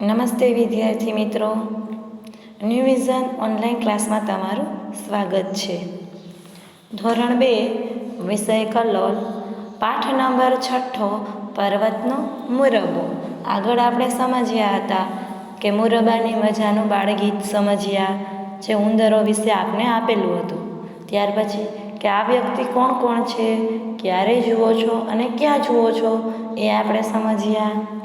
નમસ્તે વિદ્યાર્થી મિત્રો. ન્યૂ વિઝન ઓનલાઈન ક્લાસમાં તમારું સ્વાગત છે. ધોરણ બે, વિષય કલોલ. પાઠ નંબર છઠ્ઠો, પર્વતનો મુરબો આગળ આપણે સમજ્યા હતા કે મુરબાની મજાનું બાળગીત સમજ્યા જે ઉંદરો વિશે આપને આપેલું હતું. ત્યાર પછી કે આ વ્યક્તિ કોણ કોણ છે, ક્યારે જુઓ છો અને ક્યાં જુઓ છો એ આપણે સમજ્યા.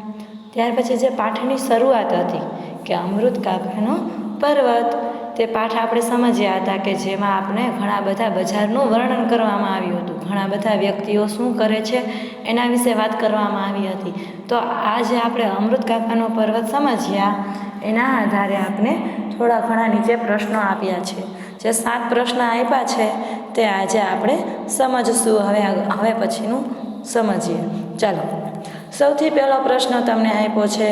ત્યાર પછી જે પાઠની શરૂઆત હતી કે અમૃત કાકાનો પર્વત, તે પાઠ આપણે સમજ્યા હતા કે જેમાં આપણે ઘણા બધા બજારનું વર્ણન કરવામાં આવ્યું હતું. ઘણા બધા વ્યક્તિઓ શું કરે છે એના વિશે વાત કરવામાં આવી હતી. તો આજે આપણે અમૃત કાકાનો પર્વત સમજ્યા, એના આધારે આપણે થોડા ઘણા નીચે પ્રશ્નો આપ્યા છે. જે સાત પ્રશ્ન આપ્યા છે, તે આજે આપણે સમજશું. હવે હવે પછીનું સમજીએ. ચાલો. સૌથી પહેલો પ્રશ્ન તમને આપ્યો છે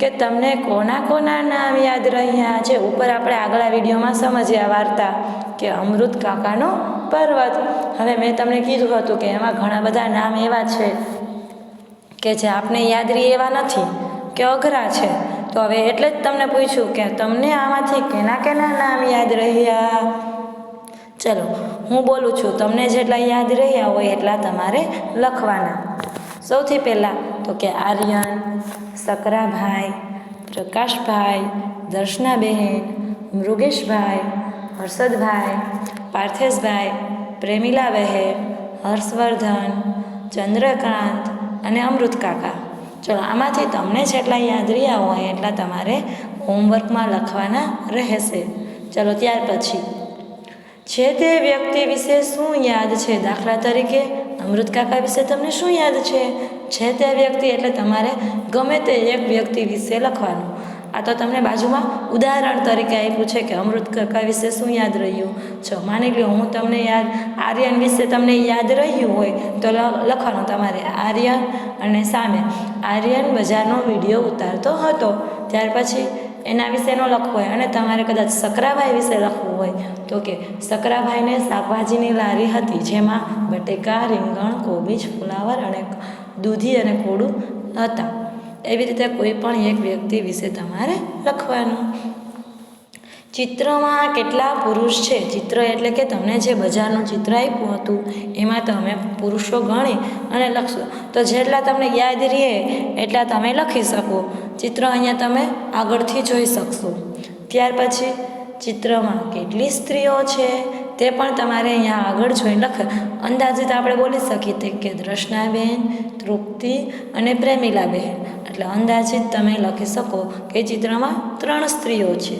કે તમને કોના કોના નામ યાદ રહ્યા છે? ઉપર આપણે આગલા વિડીયોમાં સમજ્યા વાર્તા કે અમૃત કાકાનો પર્વત. હવે મેં તમને કીધું હતું કે એમાં ઘણા બધા નામ એવા છે કે જે આપને યાદ રહી એવા નથી, કે અઘરા છે. તો હવે એટલે જ તમને પૂછ્યું કે તમને આમાંથી કેના કેના નામ યાદ રહ્યા? ચલો, હું બોલું છું, તમને જેટલા યાદ રહ્યા હોય એટલા તમારે લખવાના. સૌથી પહેલાં તો કે આર્યન, સકરાભાઈ, પ્રકાશભાઈ દર્શનાબહેન મૃગેશભાઈ, હર્ષદભાઈ, પાર્થેશભાઈ, પ્રેમિલાબહેન, હર્ષવર્ધન, ચંદ્રકાંત અને અમૃતકાકા. ચલો, આમાંથી તમને જેટલા યાદ રહ્યા હોય એટલા તમારે હોમવર્કમાં લખવાના રહેશે. ચલો, ત્યાર પછી. છે તે વ્યક્તિ વિશે શું યાદ છે? દાખલા તરીકે અમૃત કાકા વિશે તમને શું યાદ છે? છે તે વ્યક્તિ એટલે તમારે ગમે તે એક વ્યક્તિ વિશે લખવાનું. આ તો તમને બાજુમાં ઉદાહરણ તરીકે આપ્યું છે કે અમૃત કાકા વિશે શું યાદ રહ્યું? જો માની લો હું તમને યાદ, આર્યન વિશે તમને યાદ રહ્યું હોય તો લખવાનું તમારે. આર્યન અને સામે. આર્યન બજારનો વીડિયો ઉતારતો હતો. ત્યાર પછી એના વિશેનો લખવું હોય અને તમારે કદાચ સકરાભાઈ વિશે લખવું હોય તો કે સકરાભાઈને શાકભાજીની લારી હતી જેમાં બટેકા, રીંગણ, કોબીજ, ફુલાવર અને દૂધી અને કોળું હતા. એવી રીતે કોઈ પણ એક વ્યક્તિ વિશે તમારે લખવાનું. ચિત્રમાં કેટલા પુરુષ છે? ચિત્ર એટલે કે તમને જે બજારનું ચિત્ર આપ્યું હતું, એમાં તમે પુરુષો ગણી અને લખશો. તો જેટલા તમને યાદ રહે, એટલા તમે લખી શકો. ચિત્ર અહીંયા તમે આગળથી જોઈ શકશો. ત્યાર પછી ચિત્રમાં કેટલી સ્ત્રીઓ છે? તે પણ તમારે અહીંયા આગળ જોઈને લખ. અંદાજિત આપણે બોલી શકીએ કે દ્રષ્ણાબેન, તૃપ્તિ અને પ્રેમિલાબેન. એટલે અંદાજિત તમે લખી શકો કે ચિત્રમાં ત્રણ સ્ત્રીઓ છે.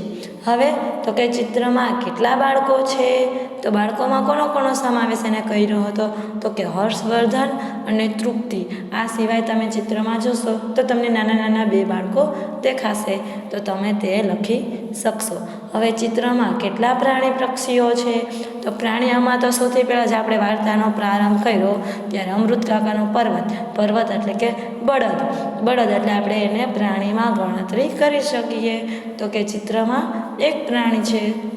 હવે તો કે ચિત્રમાં કેટલા બાળકો છે? તો બાળકોમાં કોનો કોનો સમાવેશ એને કર્યો હતો? તો કે હર્ષવર્ધન અને તૃપ્તિ. આ સિવાય તમે ચિત્રમાં જોશો તો તમને નાના નાના બે બાળકો દેખાશે. તો તમે તે લખી શકશો. હવે ચિત્રમાં કેટલા પ્રાણી પક્ષીઓ છે? તો પ્રાણીઓમાં તો સૌથી પહેલાં જ આપણે વાર્તાનો પ્રારંભ કર્યો, ત્યારે અમૃત કાકાનો પર્વત પર્વત એટલે કે બળદ. બળદ એટલે આપણે એને પ્રાણીમાં ગણતરી કરી શકીએ. તો કે ચિત્રમાં એક પ્રાણી છે.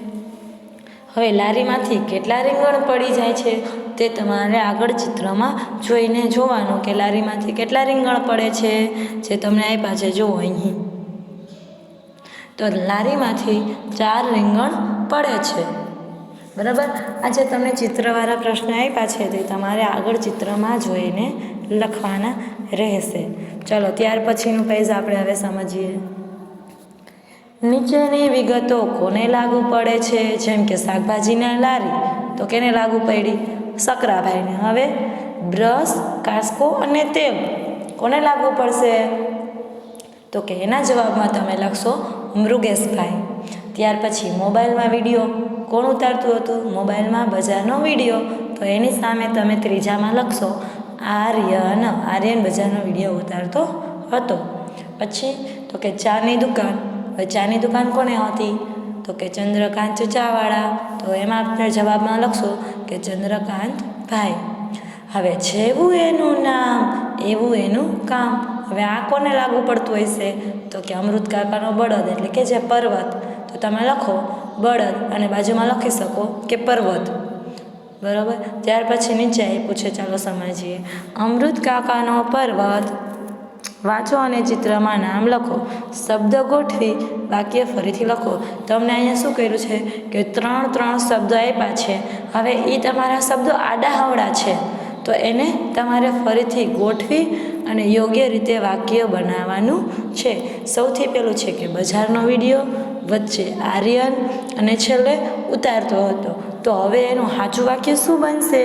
હવે લારીમાંથી કેટલા રીંગણ પડી જાય છે? તે તમારે આગળ ચિત્રમાં જોઈને જોવાનું કે લારીમાંથી કેટલા રીંગણ પડે છે? જે તમને આપ્યા છે, જુઓ અહીં. તો લારીમાંથી ચાર રીંગણ પડે છે. બરાબર? આજે તમને ચિત્રવાળા પ્રશ્ન આપ્યા છે તે તમારે આગળ ચિત્રમાં જોઈને લખવાના રહેશે. ચલો, ત્યાર પછીનું પેજ આપણે હવે સમજીએ. નીચેની વિગતો કોને લાગુ પડે છે? જેમ કે શાકભાજીના લારી, તો કેને લાગુ પડી? સકરાભાઈને. હવે બ્રશ, કાસ્કો અને તેલ કોને લાગુ પડશે? તો કે એના જવાબમાં તમે લખશો, મૃગેશભાઈ. ત્યાર પછી મોબાઈલમાં વીડિયો કોણ ઉતારતું હતું? મોબાઈલમાં બજારનો વીડિયો. તો એની સામે તમે ત્રીજામાં લખશો આર્યન આર્યન બજારનો વીડિયો ઉતારતો હતો. પછી તો કે ચાની દુકાન. હવે ચાની દુકાન કોને હતી? તો કે ચંદ્રકાંત ચાવાળા તો એમાં આપણે જવાબમાં લખશો કે ચંદ્રકાંત ભાઈ હવે જેવું એનું નામ, એવું એનું કામ. હવે આ કોને લાગુ પડતું હશે? તો કે અમૃત કાકાનો બળદ, એટલે કે જે પર્વત. તો તમે લખો, બળદ, અને બાજુમાં લખી શકો કે પર્વત. બરાબર? ત્યાર પછી નીચે આપ્યું છે ચાલો સમજીએ. અમૃત કાકાનો પર્વત. વાંચો અને ચિત્રમાં નામ લખો. શબ્દ ગોઠવી, વાક્ય ફરીથી લખો. તમને અહીંયા શું કર્યું છે? કે ત્રણ ત્રણ શબ્દો આપ્યા છે. હવે એ તમારા શબ્દો આડા હવડા છે. તો એને તમારે ફરીથી ગોઠવી અને યોગ્ય રીતે વાક્ય બનાવવાનું છે. સૌથી પહેલું છે કે બજારનો વીડિયો, વચ્ચે આર્યન અને છેલ્લે ઉતારતો હતો. તો હવે એનું સાચું વાક્ય શું બનશે?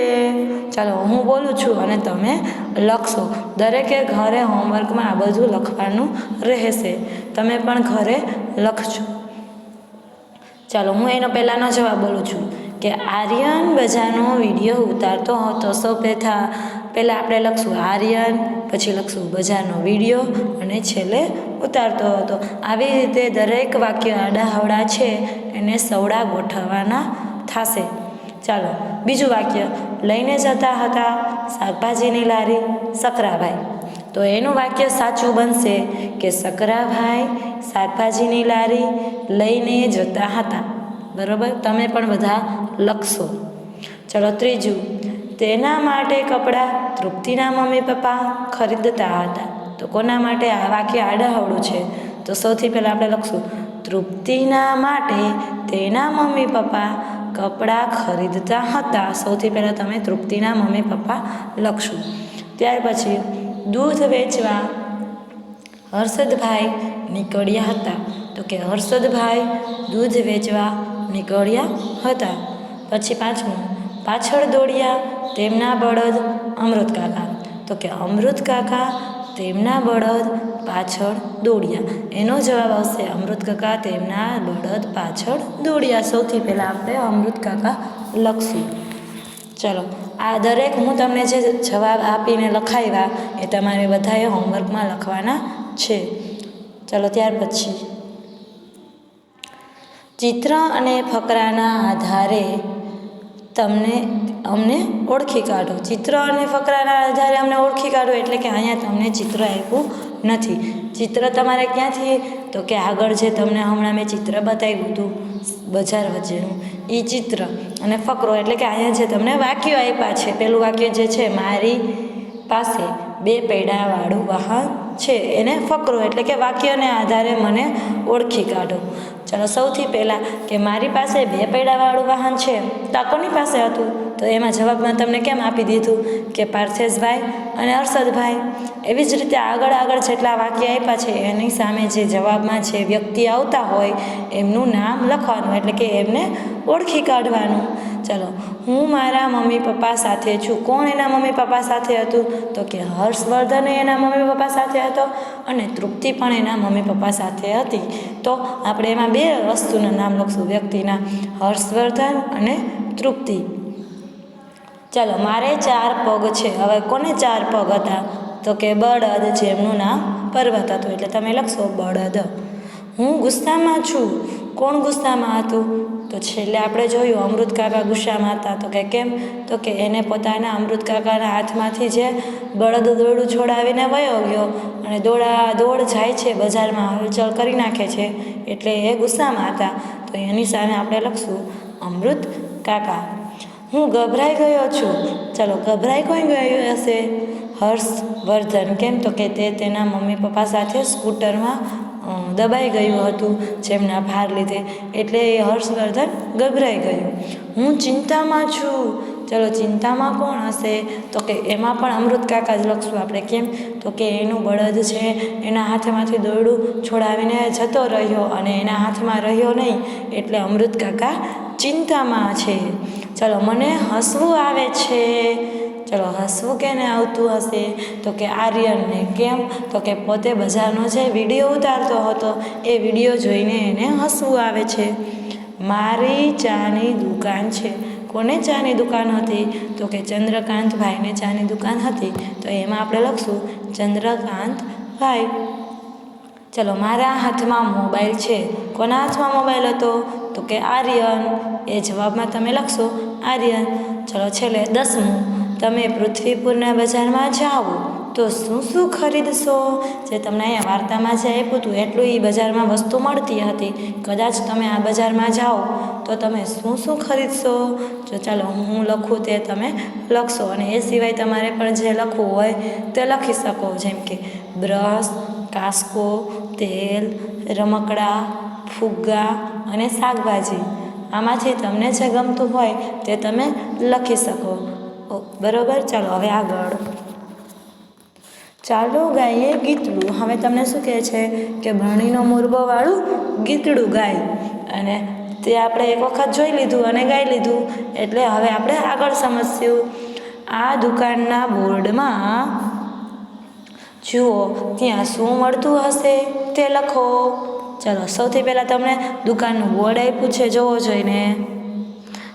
ચાલો હું બોલું છું અને તમે લખશો. દરેકે ઘરે હોમવર્કમાં આ બધું લખવાનું રહેશે. તમે પણ ઘરે લખજો. ચાલો હું એનો પહેલાંનો જવાબ બોલું છું. કે આર્યન બજારનો વીડિયો ઉતારતો હતો. સૌ પહેલાં પહેલાં આપણે લખશું આર્યન, પછી લખશું બજારનો વીડિયો અને છેલ્લે ઉતારતો હતો. આવી રીતે દરેક વાક્ય આડાહવડા છે, એને સવડા ગોઠવવાના થશે. ચાલો, બીજું વાક્ય. લઈને જતા હતા શાકભાજીની લારી, સકરાભાઈ. તો એનું વાક્ય સાચું બનશે કે સકરાભાઈ શાકભાજીની લારી લઈને જતા હતા. બરાબર? તમે પણ બધા લખશો. ચલો ત્રીજું. તેના માટે કપડાં તૃપ્તિના મમ્મી પપ્પા ખરીદતા હતા. તો કોના માટે? આ વાક્ય આડાહવડું છે. તો સૌથી પહેલાં આપણે લખશું. તૃપ્તિના માટે તેના મમ્મી પપ્પા કપડાં ખરીદતા હતા. સૌથી પહેલાં તમે તૃપ્તિના મમ્મી પપ્પા લખશું. ત્યાર પછી દૂધ વેચવા હર્ષદભાઈ નીકળ્યા હતા. તો કે હર્ષદભાઈ, દૂધ વેચવા નીકળ્યા હતા. પછી પાંચમું પાછળ દોડ્યા તેમના બળદ અમૃત કાકા. તો કે અમૃત કાકા તેમના બળદ પાછળ દોડ્યા. એનો જવાબ આવશે અમૃત કાકા તેમના બળદ પાછળ દોડ્યા. સૌથી પહેલાં આપણે અમૃત કાકા લખશું. ચલો, આ દરેક હું તમને જે જવાબ આપીને લખાવ્યા એ તમારે બધાએ હોમવર્કમાં લખવાના છે. ચલો, ત્યાર પછી ચિત્ર અને ફકરાના આધારે તમને અમને ઓળખી કાઢો. ચિત્ર અને ફકરાના આધારે અમને ઓળખી કાઢો એટલે કે અહીંયા તમને ચિત્ર આપ્યું નથી. ચિત્ર તમારે ક્યાંથી? તો કે આગળ જે તમને હમણાં મેં ચિત્ર બતાવ્યું હતું, બજાર વચ્ચેનું. એ ચિત્ર અને ફકરો એટલે કે અહીંયા જે તમને વાક્યો આપ્યા છે, પેલું વાક્ય જે છે, મારી પાસે બે પૈડાવાળું વાહન છે. એને ફકરો એટલે કે વાક્યને આધારે મને ઓળખી કાઢો. ચાલો સૌથી પહેલાં કે મારી પાસે બે પૈડાવાળું વાહન છે. તો આ કોની પાસે હતું? તો એમાં જવાબમાં તમને કેમ આપી દીધું? કે પાર્થેશભાઈ અને અરશદભાઈ એવી જ રીતે આગળ આગળ જેટલા વાક્ય આપ્યા છે, એની સામે જે જવાબમાં જે વ્યક્તિ આવતા હોય, એમનું નામ લખવાનું, એટલે કે એમને ઓળખી કાઢવાનું. ચલો, હું મારા મમ્મી પપ્પા સાથે છું. કોણ એના મમ્મી પપ્પા સાથે હતું? તો કે હર્ષવર્ધન એના મમ્મી પપ્પા સાથે હતો અને તૃપ્તિ પણ એના મમ્મી પપ્પા સાથે હતી. તો આપણે એમાં બે વસ્તુના નામ લખશું, વ્યક્તિના, હર્ષવર્ધન અને તૃપ્તિ. ચાલો, મારે ચાર પગ છે. હવે કોને ચાર પગ હતા? તો કે બળદ, જેમનું નામ પર્વત હતું. એટલે તમે લખશો બળદ. હું ગુસ્સામાં છું. કોણ ગુસ્સામાં હતું? તો છેલ્લે આપણે જોયું અમૃત કાકા ગુસ્સામાં હતા. તો કે કેમ? તો કે એને પોતાના અમૃત કાકાના હાથમાંથી જે બળદ દોરડું છોડાવીને વયો ગયો અને દોડા દોડ જાય છે, બજારમાં હલચલ કરી નાખે છે. એટલે એ ગુસ્સામાં હતા. તો એની સામે આપણે લખશું, અમૃત કાકા, હું ગભરાઈ ગયો છું. ચાલો, ગભરાઈ કોઈ ગયો હશે? હર્ષવર્ધન. કેમ? તો કે તે તેના મમ્મી પપ્પા સાથે સ્કૂટરમાં દબાઈ ગયું હતું જેમના ભાર લીધે. એટલે એ હર્ષવર્ધન ગભરાઈ ગયું. હું ચિંતામાં છું. ચલો, ચિંતામાં કોણ હશે? તો કે એમાં પણ અમૃત કાકા જ લખશું આપણે, કેમ? તો કે એનું બળદ છે, એના હાથમાંથી દોરડું છોડાવીને જતો રહ્યો અને એના હાથમાં રહ્યો નહીં, એટલે અમૃત કાકા ચિંતામાં છે. ચલો, મને હસવું આવે છે. ચલો હસવું કેને આવતું હશે? તો કે આર્યનને કેમ? તો કે પોતે બજારનો જે વીડિયો ઉતારતો હતો. એ વીડિયો જોઈને એને હસવું આવે છે. મારી ચાની દુકાન છે. કોને ચાની દુકાન હતી? તો કે ચંદ્રકાંતભાઈને ચાની દુકાન હતી. તો એમાં આપણે લખશું, ચંદ્રકાંતભાઈ. ચલો, મારા હાથમાં મોબાઈલ છે. કોના હાથમાં મોબાઈલ હતો? તો કે આર્યન. એ જવાબમાં તમે લખશો, આર્યન. ચલો, છેલ્લે દસમું. તમે પૃથ્વીપુરના બજારમાં જાઓ, તો શું શું ખરીદશો? જે તમને અહીંયા વાર્તામાં જે આપ્યું હતું, એટલું એ બજારમાં વસ્તુ મળતી હતી. કદાચ તમે આ બજારમાં જાઓ, તો તમે શું શું ખરીદશો? જો ચાલો હું લખું તે તમે લખશો. અને એ સિવાય તમારે પણ જે લખવું હોય, તે લખી શકો. જેમ કે બ્રશ, કાસ્કો, તેલ, રમકડા, ફુગ્ગા અને શાકભાજી. આમાંથી તમને જે ગમતું હોય, તે તમે લખી શકો. બરોબર, ચાલો હવે આગળ. ચાલો ગાઈએ ગીતડું. હવે તમને શું કહે છે કે ભણીનો મુરબોવાળું ગીતડું ગાય. અને તે આપણે એક વખત જોઈ લીધું અને ગાઈ લીધું. એટલે હવે આપણે આગળ સમજશું આ દુકાનના બોર્ડમાં જુઓ, ત્યાં શું મળતું હશે તે લખો. ચાલો, સૌથી પહેલાં તમને દુકાનનું બોર્ડ આપ્યું છે. જોવો જોઈને.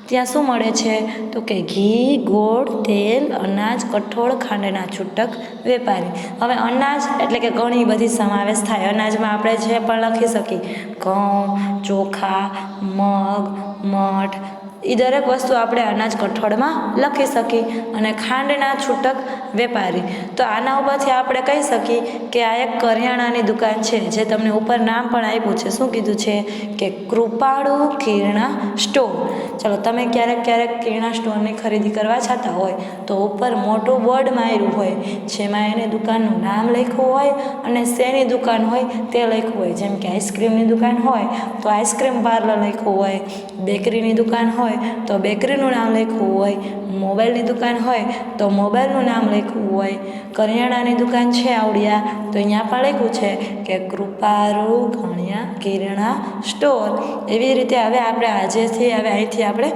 ત્યાં શું મળે છે? તો કે ઘી, ગોળ, તેલ, અનાજ, કઠોળ, ખાંડના છૂટક, વેપારી. હવે અનાજ એટલે કે ઘણી બધી સમાવેશ થાય. અનાજમાં આપણે જે પણ લખી શકીએ. ઘઉં, ચોખા, મગ, મઠ એ દરેક વસ્તુ આપણે અનાજ કઠોળમાં લખી શકીએ અને ખાંડના છૂટક વેપારી. તો આના ઉપરથી આપણે કહી શકીએ કે આ એક કરિયાણાની દુકાન છે, જે તમને ઉપર નામ પણ આપ્યું છે. શું કીધું છે? કે કૃપાળુ કિરણા સ્ટોર. ચલો, તમે ક્યારેક ક્યારેક કિરણા સ્ટોરની ખરીદી કરવા જતા હોય, તો ઉપર મોટું બોર્ડ માર્યું હોય, જેમાં એને દુકાનનું નામ લખ્યું હોય અને શેની દુકાન હોય તે લખ્યું હોય. જેમ કે આઈસ્ક્રીમની દુકાન હોય, તો આઈસ્ક્રીમ પાર્લર લખ્યું હોય, બેકરીની દુકાન હોય તો બેકરીનું નામ લખવું હોય, મોબાઈલની દુકાન હોય તો મોબાઈલનું નામ લખવું હોય. કરિયાણાની દુકાન છે આવડિયા, તો અહીંયા પણ લખ્યું છે કે કૃપારુ ઘણિયા કિરણા સ્ટોર. એવી રીતે હવે આપણે આજેથી હવે અહીંથી આપણે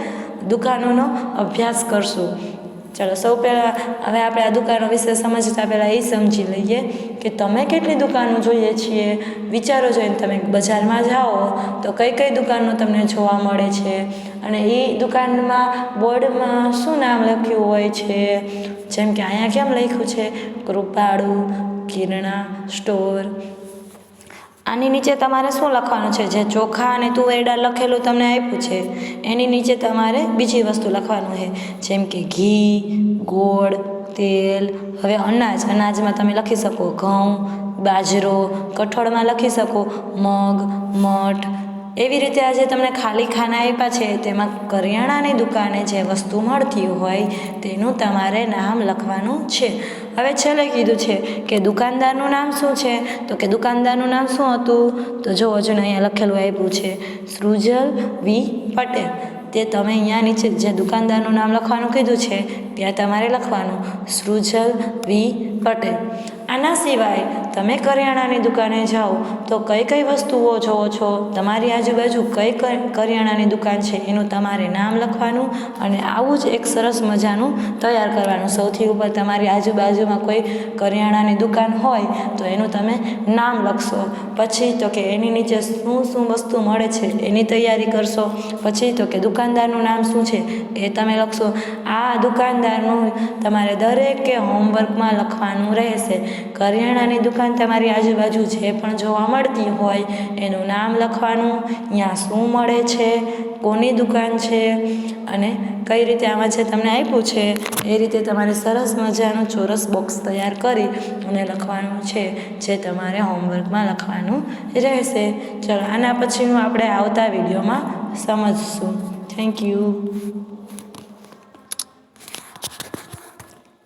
દુકાનોનો અભ્યાસ કરશું. ચાલો, સૌ પહેલાં હવે આપણે આ દુકાનો વિશે સમજતા પહેલાં એ સમજી લઈએ કે તમે કેટલી દુકાનો જોઈએ છીએ. વિચારો જોઈને તમે બજારમાં જાઓ તો કઈ કઈ દુકાનો તમને જોવા મળે છે અને એ દુકાનમાં બોર્ડમાં શું નામ લખ્યું હોય છે? જેમ કે અહીંયા કેમ લખ્યું છે? કૃપાળુ, કિરણા, સ્ટોર આની નીચે તમારે શું લખવાનું છે? જે ચોખા અને તુવેરડા લખેલું તમને આપ્યું છે, એની નીચે તમારે બીજી વસ્તુ લખવાનું છે, જેમ કે ઘી, ગોળ, તેલ. હવે અનાજ, અનાજમાં તમે લખી શકો ઘઉં, બાજરો, કઠોળમાં લખી શકો મગ, મઠ એવી રીતે આજે તમને ખાલી ખાના આપ્યા છે, તેમાં કરિયાણાની દુકાને જે વસ્તુ મળતી હોય તેનું તમારે નામ લખવાનું છે. હવે છેલ્લે કીધું છે કે દુકાનદારનું નામ શું છે? તો કે દુકાનદારનું નામ શું હતું? તો જો ને અહીંયા લખેલું આપ્યું છે, સૃજલ વી પટેલ. તે તમે અહીંયા નીચે જે દુકાનદારનું નામ લખવાનું કીધું છે, ત્યાં તમારે લખવાનું, સૃજલ વી પટેલ. આના સિવાય તમે કરિયાણાની દુકાને જાઓ તો કઈ કઈ વસ્તુઓ જોવો છો? તમારી આજુબાજુ કઈ કરિયાણાની દુકાન છે? એનું તમારે નામ લખવાનું અને આવું જ એક સરસ મજાનું તૈયાર કરવાનું. સૌથી ઉપર તમારી આજુબાજુમાં કોઈ કરિયાણાની દુકાન હોય તો એનું તમે નામ લખશો. પછી તો કે એની નીચે શું શું વસ્તુ મળે છે એની તૈયારી કરશો. પછી તો કે દુકાનદારનું નામ શું છે એ તમે લખશો. આ દુકાનદારનું તમારે દરેકે હોમવર્કમાં લખવાનું રહેશે. કરિયાણાની દુકાન તમારી આજુબાજુ જે પણ જોવા મળતી હોય, એનું નામ લખવાનું ત્યાં શું મળે છે, કોની દુકાન છે, અને કઈ રીતે આમાં જે તમને આપ્યું છે, એ રીતે તમારે સરસ મજાનું ચોરસ બોક્સ તૈયાર કરી અને લખવાનું છે, જે તમારે હોમવર્કમાં લખવાનું રહેશે. ચલો, આના પછીનું આપણે આવતા વિડીયોમાં સમજશું. Thank you